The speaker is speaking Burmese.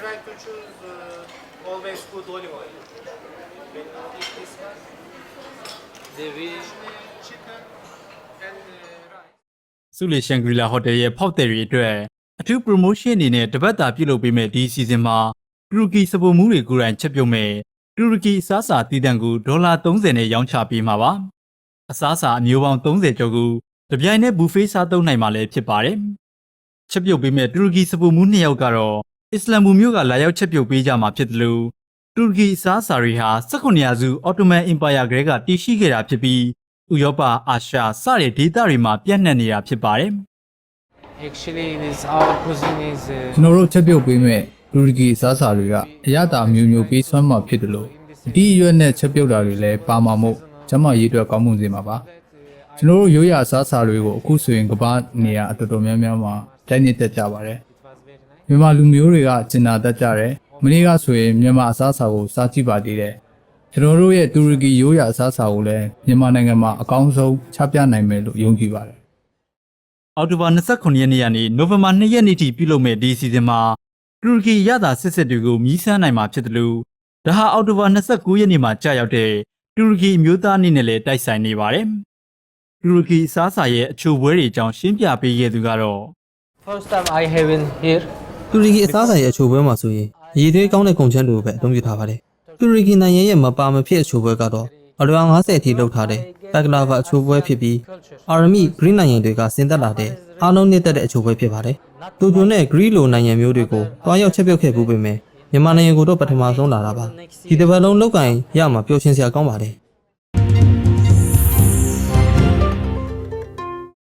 try to choose uh, always good olive oil. When you eat this one, chicken and uh, rice. စုလီရှန်ဂရီလာဟိုတယ်ရဲ့ဖောက်တယ်တွေအတွက်အထူး promotion အနေနဲ့တပတ်တာပြုလုပ်ပေးမဲ့ဒီ season မှာတူရကီစပိုမှုတွေကိုယ်တိုင်ချက်ပြုတ်မဲ့တူရကီအစားအစာတည်တံ့ကိုဒေါ်လာ30နဲ့ရောင်းချပေးမှာပါအစားအစာအမျိုးပေါင်း30ကျော်ကိုတပြိုင်နက်ဘူဖေးစားသုံးနိုင်မှာလည်းဖြစ်ပါတယ်ချက်ပြုတ်ပေးမဲ့တူရကီစပိုမှုနှစ်ယောက်ကတော့ အစ္စလမ်ဘူမျိုးကလာရောက်ချက်ပြုတ်ပေးကြမှာဖြစ်တယ်လို့တူရကီအစားအစာတွေဟာ19ရာစုအော်တိုမန်အင်ပါယာကလေးကတည်ရှိခဲ့တာဖြစ်ပြီးဥရောပအာရှစတဲ့ဒေသတွေမှာပြန့်နှံ့နေတာဖြစ်ပါတယ် Actually, this our cuisine is. Uh, ကျွန်တော်တို့ချက်ပြုတ်ပေးမဲ့တူရကီအစားအစာတွေကအရသာမျိုးမျိုးပေးစွမ်းမှာဖြစ်တယ်လို့ဒီအရွက်နဲ့ချက်ပြုတ်တာတွေလည်းပါမှာမို့ကျမရေးအတွက်ကောင်းမှုစေမှာပါကျွန်တော်တို့ရိုးရာအစားအစာတွေကိုအခုဆိုရင်ကမ္ဘာနေရာအတော်တော်များများမှာတိုက်နေတက်ကြပါတယ် မြန်မာလူမျိုးတွေကကျင်နာတတ်ကြတယ်မနေ့ကဆိုရင်မြန်မာအစားအစာကိုစားကြည့်ပါသေးတယ်ကျွန်တော်တို့ရဲ့တူရကီရိုးရာအစားအစာကိုလည်းမြန်မာနိုင်ငံမှာအကောင်းဆုံးချပြနိုင်မယ်လို့ယုံကြည်ပါတယ်အောက်တိုဘာ29ရက်နေ့ကနေနိုဝင်ဘာ2ရက်နေ့ထိပြုလုပ်မဲ့ဒီစီဇန်မှာတူရကီရတာစစ်စစ်တွေကိုမြည်ဆန်းနိုင်မှာဖြစ်တယ်လို့ဒါဟာအောက်တိုဘာ29ရက်နေ့မှာကြာရောက်တဲ့တူရကီအမျိုးသားအနေနဲ့လည်းတိုက်ဆိုင်နေပါတယ်။တူရကီအစားအစာရဲ့အချိုပွဲတွေအကြောင်းရှင်းပြပေးခဲ့သူကတော့ first time I have in here. တူရကီအစားအစာရဲ့အချိုပွဲမှာဆိုရင်အရေးသေးကောင်းတဲ့ကုန်ချမ်းတွေကိုပဲအသုံးပြုထားပါတယ်။တူရကီနိုင်ငံရဲ့မပါမဖြစ်အချိုပွဲကတော့အလွန်50အထိလောက်ထားတဲ့ပက်ကလာဗာအချိုပွဲဖြစ်ပြီးအာရမီဂရင်းနိုင်ငံတွေကဆင်းသက်လာတဲ့အားလုံးနှစ်သက်တဲ့အချိုပွဲဖြစ်ပါတယ်။တူဂျွန်နဲ့ဂရီလိုနိုင်ငံမျိုးတွေကိုတွားရောက်ချက်ပြုတ်ခဲ့ပူးပေမဲ့မြန်မာနိုင်ငံကိုတော့ပထမဆုံးလာတာပါ။ဒီတစ်ပတ်လုံးလောက်ကင်ရမှာပျော်ရွှင်စရာကောင်းပါတယ်။